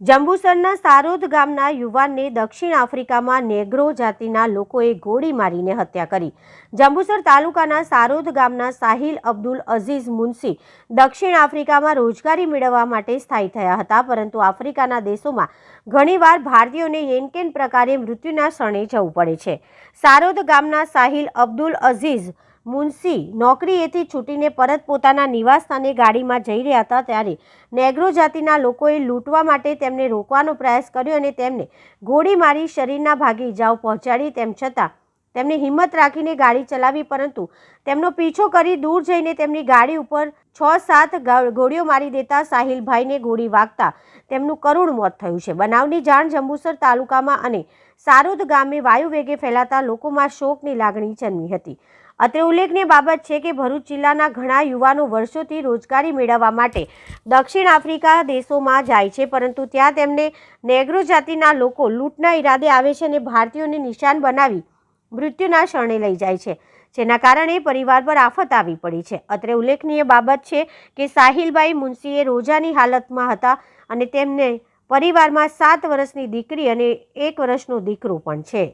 જંબુસરના સારોદ ગામના યુવાનને દક્ષિણ આફ્રિકામાં નેગ્રો જાતિના લોકોએ ગોળી મારીને હત્યા કરી. જંબુસર તાલુકાના સારોદ ગામના સાહિલ અબ્દુલ અઝીઝ મુનસી દક્ષિણ આફ્રિકામાં રોજગારી મેળવવા માટે સ્થાયી થયા હતા, પરંતુ આફ્રિકાના દેશોમાં ઘણીવાર ભારતીયોને યેનકેન પ્રકારે મૃત્યુના શરણે જવું પડે છે. સારોદ ગામના સાહિલ અબ્દુલ અઝીઝ મુનસી નોકરીએથી છૂટીને પરત પોતાના નિવાસસ્થાને ગાડીમાં જઈ રહ્યા હતા ત્યારે નેગ્રો જાતિના લોકોએ લૂંટવા માટે તેમને રોકવાનો પ્રયાસ કર્યો અને તેમને ગોળી મારી શરીરના ભાગે ઇજાઓ પહોંચાડી, તેમ છતાં તેમને હિંમત રાખીને ગાડી ચલાવી, પરંતુ તેમનો પીછો કરી દૂર જઈને તેમની ગાડી ઉપર છ સાત ગોળીઓ મારી દેતા સાહિલભાઈને ગોળી વાગતા તેમનું કરુણ મોત થયું છે. બનાવની જાણ જંબુસર તાલુકામાં અને સારોદ ગામે વાયુ વેગે ફેલાતા લોકોમાં શોકની લાગણી જન્મી હતી. અત્રે ઉલ્લેખનીય બાબત છે કે ભરૂચ જિલ્લાના ઘણા યુવાનો વર્ષોથી રોજગારી મેળવવા માટે દક્ષિણ આફ્રિકા દેશોમાં જાય છે, પરંતુ ત્યાં તેમને નેગ્રો જાતિના લોકો લૂંટના ઈરાદે આવે છે અને ભારતીયોને નિશાન બનાવી મૃત્યુના શરણે લઈ જાય છે, જેના કારણે પરિવાર પર આફત આવી પડી છે. અત્રે ઉલ્લેખનીય બાબત છે કે સાહિલભાઈ મુનશીએ રોજાની હાલતમાં હતા અને તેમને પરિવારમાં સાત વર્ષની દીકરી અને એક વર્ષનો દીકરો પણ છે.